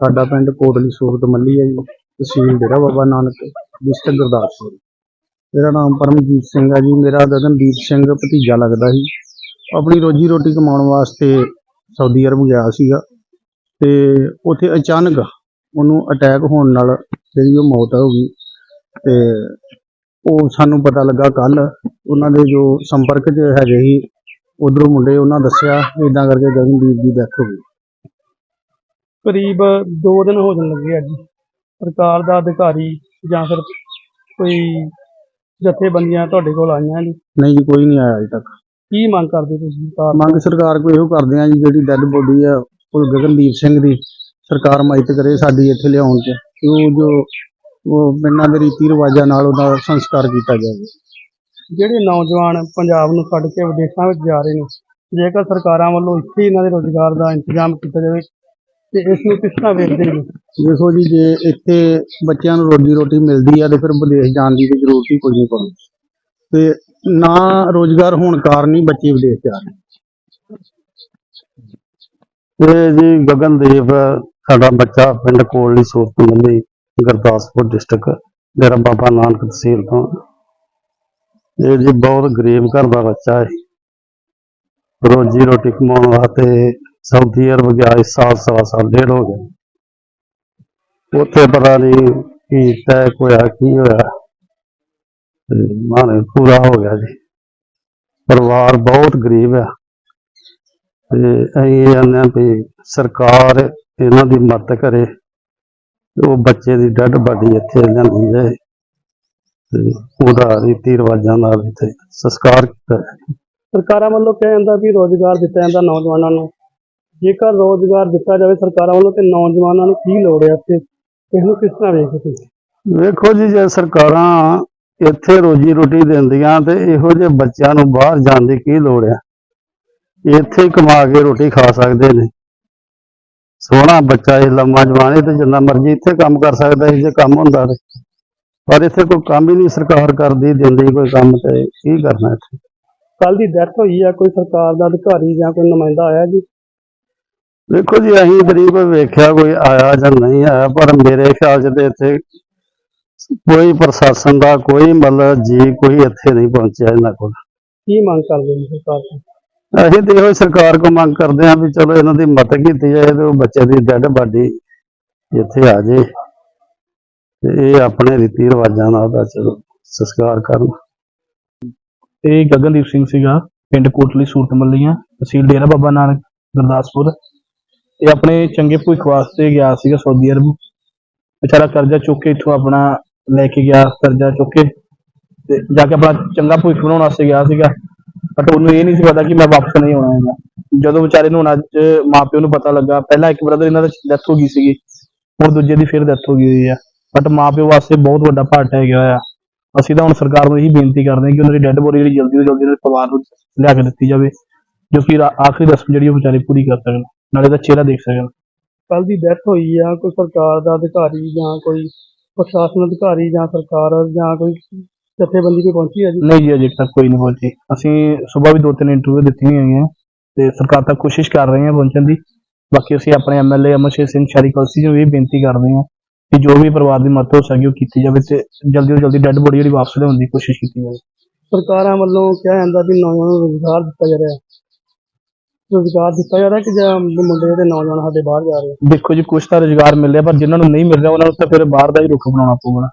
ਸਾਡਾ ਪਿੰਡ ਕੋਟਲੀ ਸੂਰਤ ਮੱਲੀ ਹੈ ਜੀ, ਤਹਿਸੀਲ ਡੇਰਾ ਬਾਬਾ ਨਾਨਕ ਡਿਸਟ੍ਰਿਕਟ ਗੁਰਦਾਸਪੁਰ। ਮੇਰਾ ਨਾਮ ਪਰਮਜੀਤ ਸਿੰਘ ਹੈ ਜੀ, ਮੇਰਾ ਗਗਨਦੀਪ ਸਿੰਘ ਭਤੀਜਾ ਲੱਗਦਾ ਸੀ। ਆਪਣੀ ਰੋਜੀ ਰੋਟੀ ਕਮਾਉਣ ਵਾਸਤੇ ਸਾਊਦੀ ਅਰਬ ਗਿਆ ਸੀਗਾ ਤੇ ਉੱਥੇ ਅਚਾਨਕ ਉਹਨੂੰ ਅਟੈਕ ਹੋਣ ਨਾਲ ਜਿਹੜੀ ਉਹ ਮੌਤ ਹੋ ਗਈ ਤੇ ਉਹ ਸਾਨੂੰ ਪਤਾ ਲੱਗਾ ਕੱਲ ਉਹਨਾਂ ਦੇ ਜੋ ਸੰਪਰਕ 'ਚ ਹੈਗੇ ਸੀ, ਉਧਰੋਂ ਮੁੰਡੇ ਉਹਨਾਂ ਦੱਸਿਆ ਇਦਾਂ ਕਰਕੇ ਗਗਨਦੀਪ ਦੀ ਡੈਥ ਹੋ ਗਈ। ਕਰੀਬ 2 ਦਿਨ ਹੋ ਜਾਣ ਲੱਗੇ ਆ ਜੀ। ਸਰਕਾਰ ਦਾ ਅਧਿਕਾਰੀ ਜਾਂ ਫਿਰ ਕੋਈ ਜਥੇਬੰਦੀਆਂ ਤੁਹਾਡੇ ਕੋਲ ਆਈਆਂ ਜੀ? ਨਹੀਂ ਜੀ ਕੋਈ ਨਹੀਂ ਆਇਆ ਅਜੇ ਤੱਕ। ਕੀ ਮੰਗ ਕਰਦੇ ਤੁਸੀਂ ਸਰਕਾਰ? ਮੰਗ ਸਰਕਾਰ ਕੋਲ ਇਹੋ ਕਰਦੇ ਆ ਜੀ ਜਿਹੜੀ ਡੈੱਡ ਬੋਡੀ ਆ ਉਹ ਗਗਨਦੀਪ ਸਿੰਘ ਦੀ ਸਰਕਾਰ ਮਦਦ ਕਰੇ ਸਾਡੀ ਇੱਥੇ ਲਿਆਉਣ 'ਚ ਕਿ ਉਹ ਜੋ ਉਹ ਪਿੰਡਾਂ ਦੇ ਰੀਤੀ ਰਿਵਾਜਾਂ ਨਾਲ ਉਹਦਾ ਸੰਸਕਾਰ ਕੀਤਾ ਜਾਵੇ। ਜਿਹੜੇ ਨੌਜਵਾਨ ਪੰਜਾਬ ਨੂੰ ਛੱਡ ਕੇ ਵਿਦੇਸ਼ਾਂ ਵਿੱਚ ਜਾ ਰਹੇ ਨੇ ਜੇਕਰ ਸਰਕਾਰਾਂ ਵੱਲੋਂ ਇੱਥੇ ਇਹਨਾਂ ਦੇ ਰੋਜ਼ਗਾਰ ਦਾ ਇੰਤਜ਼ਾਮ ਕੀਤਾ ਜਾਵੇ ਤੇ ਇਸ ਨੂੰ ਕਿਸ ਤਰ੍ਹਾਂ ਵੇਖਦੇ ਨੇ? ਦੇਖੋ ਜੀ ਜੇ ਇੱਥੇ ਬੱਚਿਆਂ ਨੂੰ ਰੋਜੀ ਰੋਟੀ ਮਿਲਦੀ ਆ ਤੇ ਫਿਰ ਵਿਦੇਸ਼ ਜਾਣ ਦੀ ਤੇ ਜ਼ਰੂਰਤ ਹੀ ਕੋਈ ਨਹੀਂ ਪਊਗੀ ਤੇ ਨਾ ਰੋਜ਼ਗਾਰ ਹੋਣ ਕਾਰਨ ਹੀ ਬੱਚੇ ਵਿਦੇਸ਼ ਜਾ ਰਹੇ ਇਹ ਜੀ ਗਗਨਦੀਪ ਸਾਡਾ ਬੱਚਾ ਪਿੰਡ ਕੋਟਲੀ ਸੂਰਤ ਮੰਡੀ ਗੁਰਦਾਸਪੁਰ ਡਿਸਟ੍ਰਿਕਟ ਡੇਰਾ ਬਾਬਾ ਨਾਨਕ ਤਹਿਸੀਲ ਤੋਂ। ਇਹ ਜੀ ਬਹੁਤ ਗਰੀਬ ਘਰ ਦਾ ਬੱਚਾ ਹੈ ਰੋਜੀ ਰੋਟੀ ਕਮਾਉਣ ਵਾਸਤੇ ਸਾਊਦੀ ਅਰਬ ਗਿਆ, ਇਸ ਸਾਲ ਸਵਾ ਸਾਲ, ਡੇਢ ਹੋ ਗਿਆ। ਉੱਥੇ ਪਤਾ ਨਹੀਂ ਕੀ ਤੈਅ ਹੋਇਆ, ਕੀ ਹੋਇਆ। ਤੇ ਮਾਨੇ ਪੂਰਾ ਹੋ ਗਿਆ ਜੀ। ਪਰਿਵਾਰ ਬਹੁਤ ਗਰੀਬ ਆ। ਤੇ ਅਸੀਂ ਇਹ ਕਹਿੰਦੇ ਵੀ ਸਰਕਾਰ ਇਹਨਾਂ ਦੀ ਮਦਦ ਕਰੇ। ਉਹ ਬੱਚੇ ਦੀ ਡੈਡ ਬਾਡੀ ਇੱਥੇ ਲਿਆਂਦੀ ਜਾਏ। ਤੇ ਉਹਦਾ ਰੀਤੀ ਰਿਵਾਜਾਂ ਨਾਲ ਇੱਥੇ ਸੰਸਕਾਰ ਕੀਤਾ ਸਰਕਾਰਾਂ ਵੱਲੋਂ ਕਿਹਾ ਜਾਂਦਾ ਵੀ ਰੋਜ਼ਗਾਰ ਦਿੱਤਾ ਜਾਂਦਾ ਨੌਜਵਾਨਾਂ ਨੂੰ। ਜੇਕਰ ਰੋਜ਼ਗਾਰ ਦਿੱਤਾ ਜਾਵੇ ਸਰਕਾਰਾਂ ਵੱਲੋਂ ਤੇ ਨੌਜਵਾਨਾਂ ਨੂੰ ਕੀ ਲੋੜ ਹੈ ਇੱਥੇ? ਇਸ ਨੂੰ ਕਿਸ ਤਰ੍ਹਾਂ ਵੇਖਦੇ ਵੇਖੋ ਜੀ ਜੇ ਸਰਕਾਰਾਂ ਇੱਥੇ ਰੋਜੀ ਰੋਟੀ ਦਿੰਦੀਆਂ ਤੇ ਇਹੋ ਜਿਹੇ ਬੱਚਿਆਂ ਨੂੰ ਬਾਹਰ ਜਾਣ ਦੀ ਕੀ ਲੋੜ ਆ ਇੱਥੇ ਹੀ ਕਮਾ ਕੇ ਰੋਟੀ ਖਾ ਸਕਦੇ ਨੇ। ਸੋਹਣਾ ਬੱਚਾ ਇਹ ਲੰਮਾ ਜਵਾਨ ਤੇ ਜਿੰਨਾ ਮਰਜ਼ੀ ਇੱਥੇ ਕੰਮ ਕਰ ਸਕਦਾ ਸੀ ਜੇ ਕੰਮ ਹੁੰਦਾ ਤੇ। ਪਰ ਇੱਥੇ ਕੋਈ ਕੰਮ ਹੀ ਨਹੀਂ ਸਰਕਾਰ ਕਰਦੀ ਦਿੰਦੀ ਕੋਈ ਕੰਮ ਤੇ ਕੀ ਕਰਨਾ ਇੱਥੇ? ਕੱਲ ਦੀ ਡੈਥ ਹੋਈ ਆ ਕੋਈ ਸਰਕਾਰ ਦਾ ਅਧਿਕਾਰੀ ਜਾਂ ਕੋਈ ਨੁਮਾਇੰਦਾ ਆਇਆ ਜੀ? ਦੇਖੋ ਜੀ ਅਸੀਂ ਗਰੀਬ ਵੇਖਿਆ ਕੋਈ ਆਇਆ ਜਾਂ ਨਹੀਂ ਆਇਆ ਪਰ ਮੇਰੇ ਖਿਆਲ 'ਚ ਤੇ ਇੱਥੇ ਕੋਈ ਪ੍ਰਸ਼ਾਸਨ ਦਾ ਕੋਈ ਮਤਲਬ ਜੀ ਕੋਈ ਇੱਥੇ ਨਹੀਂ ਪਹੁੰਚਿਆ ਇਹਨਾਂ ਕੋਲ। ਕੀ ਮੰਗ ਕਰਦੇ ਨੇ ਸਰਕਾਰ ਤੋਂ? ਅਸੀਂ ਤੇ ਇਹੋ ਸਰਕਾਰ ਕੋ ਮੰਗ ਕਰਦੇ ਹਾਂ ਵੀ ਚਲੋ ਇਹਨਾਂ ਦੀ ਮਦਦ ਕੀਤੀ ਜਾਏ ਤੇ ਉਹ ਬੱਚੇ ਦੀ ਡੈਡ ਬਾਡੀ ਇੱਥੇ ਆ ਜੇ। ਤੇ ਇਹ ਆਪਣੇ ਰੀਤੀ ਰਿਵਾਜਾਂ ਨਾਲ ਦਾ ਚਲੋ ਸੰਸਕਾਰ ਕਰਨ। ਇਹ ਗਗਨਦੀਪ ਸਿੰਘ ਸੀਗਾ ਪਿੰਡ ਕੋਟਲੀ ਸੂਰਤ ਮੱਲੀਆਂ ਤਹਿਸੀਲ ਡੇਰਾ ਬਾਬਾ ਨਾਨਕ ਗੁਰਦਾਸਪੁਰ। ਇਹ ਆਪਣੇ ਚੰਗੇ ਭਵਿੱਖ ਵਾਸਤੇ ਗਿਆ ਸੀਗਾ ਸਾਊਦੀ ਅਰਬ ਵਿਚਾਰਾ ਕਰਜ਼ਾ ਚੁੱਕ ਕੇ ਇੱਥੋਂ ਆਪਣਾ ਲੈ ਕੇ ਗਿਆ, ਕਰਜ਼ਾ ਚੁੱਕ ਕੇ ਤੇ ਜਾ ਕੇ ਆਪਣਾ ਚੰਗਾ ਭਵਿੱਖ ਬਣਾਉਣ ਵਾਸਤੇ ਗਿਆ ਸੀਗਾ। ਬਟ ਉਹਨੂੰ ਇਹ ਨਹੀਂ ਸੀ ਪਤਾ ਕਿ ਮੈਂ ਵਾਪਸ ਨਹੀਂ ਆਉਣਾ ਹੈਗਾ। ਜਦੋਂ ਵਿਚਾਰੇ ਨੂੰ ਹੁਣ ਅੱਜ ਮਾਪਿਓ ਨੂੰ ਪਤਾ ਲੱਗਾ, ਪਹਿਲਾਂ ਇੱਕ ਬ੍ਰਦਰ ਇਹਨਾਂ ਦਾ ਡੈਥ ਹੋ ਗਈ ਸੀਗੀ, ਹੁਣ ਦੂਜੇ ਦੀ ਫਿਰ ਡੈਥ ਹੋ ਗਈ ਹੋਈ ਆ। ਬਟ ਮਾਪਿਓ ਵਾਸਤੇ ਬਹੁਤ ਵੱਡਾ ਭਾਟ ਹੈ ਗਿਆ ਹੋਇਆ ਅਸੀਂ ਤਾਂ ਹੁਣ ਸਰਕਾਰ ਨੂੰ ਇਹੀ ਬੇਨਤੀ ਕਰਦੇ ਹਾਂ ਕਿ ਉਹਨਾਂ ਦੀ ਡੈੱਡ ਬੋਡੀ ਜਿਹੜੀ ਜਲਦੀ ਤੋਂ ਜਲਦੀ ਉਹਨਾਂ ਦੇ ਪਰਿਵਾਰ ਨੂੰ ਲਿਆ ਕੇ ਦਿੱਤੀ ਜਾਵੇ, ਜੋ ਕਿ ਆਖਰੀ ਰਸਮ ਜਿਹੜੀ ਉਹ ਵਿਚਾਰੇ ਪੂਰੀ ਕਰ ਸਕਣ। ਨਾਲੇ ਦਾ ਚਿਹਰਾ ਦੇਖ ਸਕਣ ਕੱਲ ਦੀ ਡੈਥ ਹੋਈ ਆ ਕੋਈ ਸਰਕਾਰ ਦਾ ਅਧਿਕਾਰੀ ਜਾਂ ਕੋਈ ਪ੍ਰਸ਼ਾਸਨ ਅਧਿਕਾਰੀ ਜਾਂ ਸਰਕਾਰ ਜਾਂ ਕੋਈ ਜਥੇਬੰਦੀ ਕੋਈ ਪਹੁੰਚੀ ਹੈ ਜੀ? ਨਹੀਂ ਜੀ ਅਜੇ ਤੱਕ ਕੋਈ ਨਹੀਂ ਪਹੁੰਚੀ। ਅਸੀਂ ਸਵੇਰ ਵੀ ਦੋ ਤਿੰਨ ਇੰਟਰਵਿਊ ਦਿੱਤੀਆਂ ਹੋਈਆਂ ਤੇ ਸਰਕਾਰ ਤੱਕ ਕੋਸ਼ਿਸ਼ ਕਰ ਰਹੇ ਹਾਂ ਪਹੁੰਚਣ ਦੀ। ਬਾਕੀ ਅਸੀਂ ਆਪਣੇ ਐਮਐਲਏ ਅਮਰਸ਼ੇਰ ਸਿੰਘ ਸ਼ਾਰੀ ਕਲਸੀ ਨੂੰ ਵੀ ਇਹ ਬੇਨਤੀ ਕਰਦੇ ਹਾਂ ਕਿ ਜੋ ਵੀ ਪਰਿਵਾਰ ਦੀ ਮਦਦ ਹੋ ਸਕੇ ਉਹ ਕੀਤੀ ਜਾਵੇ ਤੇ ਜਲਦੀ ਤੋਂ ਜਲਦੀ ਡੈੱਡ ਬੋਡੀ ਜਿਹੜੀ ਵਾਪਸ ਲਿਆਉਣ ਦੀ ਕੋਸ਼ਿਸ਼ ਕੀਤੀ ਜਾਵੇ। ਸਰਕਾਰਾਂ ਵੱਲੋਂ ਕਿਹਾ ਜਾਂਦਾ ਵੀ ਨੌਜਵਾਨਾਂ ਨੂੰ ਰੋਜ਼ਗਾਰ ਦਿੱਤਾ ਜਾ ਰਿਹਾ। ਹੈ ਰੋਜ਼ਗਾਰ ਦਿੱਤਾ ਜਾ ਰਿਹਾ ਕਿ ਜਾਂ ਮੁੰਡੇ ਤੇ ਨੌਜਵਾਨ ਸਾਡੇ ਬਾਹਰ ਜਾ ਰਹੇ ਆ? ਦੇਖੋ ਜੀ, ਕੁਛ ਤਾਂ ਰੁਜ਼ਗਾਰ ਮਿਲ ਰਿਹਾ ਪਰ ਜਿਨ੍ਹਾਂ ਨੂੰ ਨਹੀਂ ਮਿਲ ਰਿਹਾ ਉਹਨਾਂ ਨੂੰ ਤਾਂ ਫਿਰ ਬਾਹਰ ਦਾ ਹੀ ਰੁੱਖ ਬਣਾਉਣਾ ਪਊਗਾ ਨਾ